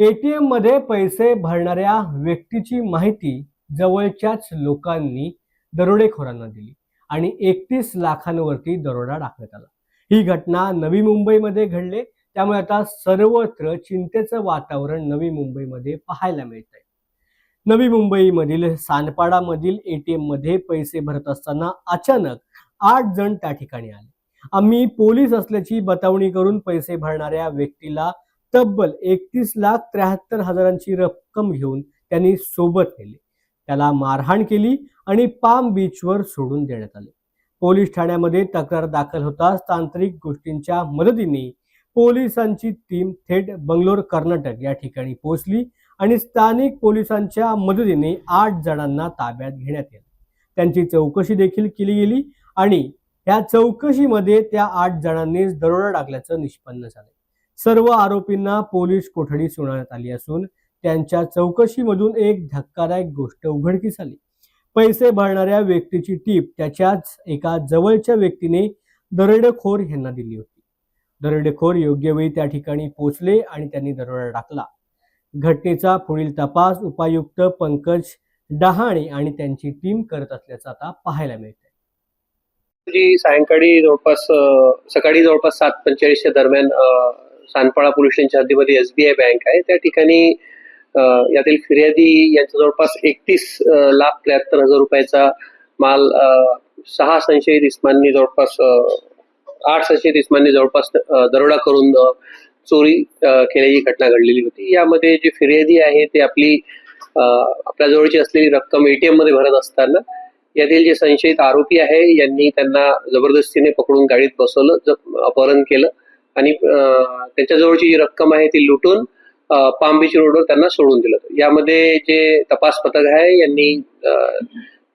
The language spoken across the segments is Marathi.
एटीएममध्ये पैसे भरणाऱ्या व्यक्तीची माहिती जवळच्याच लोकांनी दरोडेखोरांना दिली आणि एकतीस लाखांवरती दरोडा टाकण्यात आला. ही घटना नवी मुंबईमध्ये घडले. त्यामुळे आता सर्वत्र चिंतेचं वातावरण नवी मुंबईमध्ये पाहायला मिळत आहे नवी मुंबईमधील सानपाडामधील एटीएममध्ये पैसे भरत असताना अचानक आठ जण त्या ठिकाणी आले. आम्ही पोलीस असल्याची बतावणी करून पैसे भरणाऱ्या व्यक्तीला तब्बल एकतीस लाख त्र्याहत्तर हजारांची रक्कम घेऊन त्यांनी सोबत नेले. त्याला मारहाण केली आणि पाम बीचवर सोडून देण्यात आले. पोलीस ठाण्यामध्ये तक्रार दाखल होताच तांत्रिक गोष्टींच्या मदतीने पोलिसांची टीम थेट बंगलोर कर्नाटक या ठिकाणी पोहोचली आणि स्थानिक पोलिसांच्या मदतीने आठ जणांना ताब्यात घेण्यात आले त्यांची चौकशी देखील केली गेली आणि या चौकशीमध्ये त्या आठ जणांनीच दरोडा टाकल्याचं निष्पन्न झालं सर्व आरोपींना पोलीस कोठडी सुनावण्यात आली असून त्यांच्या चौकशीमधून एक धक्कादायक गोष्ट उघडकीस आली. पैसे भरणाऱ्या व्यक्तीची टीप त्याच्याच एका जवळच्या व्यक्तीने दरोडेखोर यांना दिली होती. दरोडेखोर योग्य वेळी त्या ठिकाणी पोहोचले आणि त्यांनी दरोडा टाकला. घटनेचा पुढील तपास उपायुक्त पंकज डहाणे आणि त्यांची टीम करत असल्याचं आता पाहायला मिळत सायंकाळी जवळपास सकाळी जवळपास सात पंचेचाळीसच्या दरम्यान सानपाळा सानपाडा पोलीस स्टेशनच्या हद्दीमध्ये एसबीआय बँक आहे. त्या ठिकाणी यातील फिर्यादी यांचा जवळपास एकतीस लाख त्र्याहत्तर हजार रुपयाचा माल सहा संशयित इस्मांनी जवळपास आठ संशयित इस्मांनी जवळपास दरोडा करून चोरी केल्याची घटना घडलेली होती. यामध्ये जे फिर्यादी आहे ते आपली आपल्याजवळची आपल्या जवळची असलेली रक्कम एटीएममध्ये भरत असताना यातील जे संशयित आरोपी आहे यांनी त्यांना जबरदस्तीने पकडून गाडीत बसवलं अपहरण केलं. आणि त्यांच्याजवळची जी रक्कम आहे ती लुटून पाम बीच रोडवर त्यांना सोडून दिलं यामध्ये जे तपास पथक आहे यांनी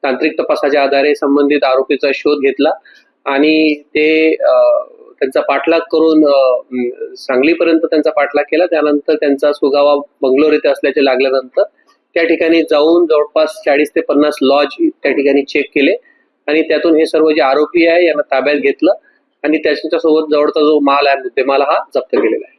तांत्रिक तपासाच्या आधारे संबंधित आरोपीचा शोध घेतला आणि ते त्यांचा पाठलाग करून सांगलीपर्यंत त्यांचा पाठलाग केला. त्यानंतर त्यांचा सुगावा बंगलोर येथे असल्याचे लागल्यानंतर त्या ठिकाणी जाऊन जवळपास चाळीस ते पन्नास लॉज त्या ठिकाणी चेक केले आणि त्यातून हे सर्व जे आरोपी आहे यांना ताब्यात घेतलं. आणि त्याच्यासोबत जवळचा जो माल आहे मुद्देमाल हा जप्त केलेला आहे.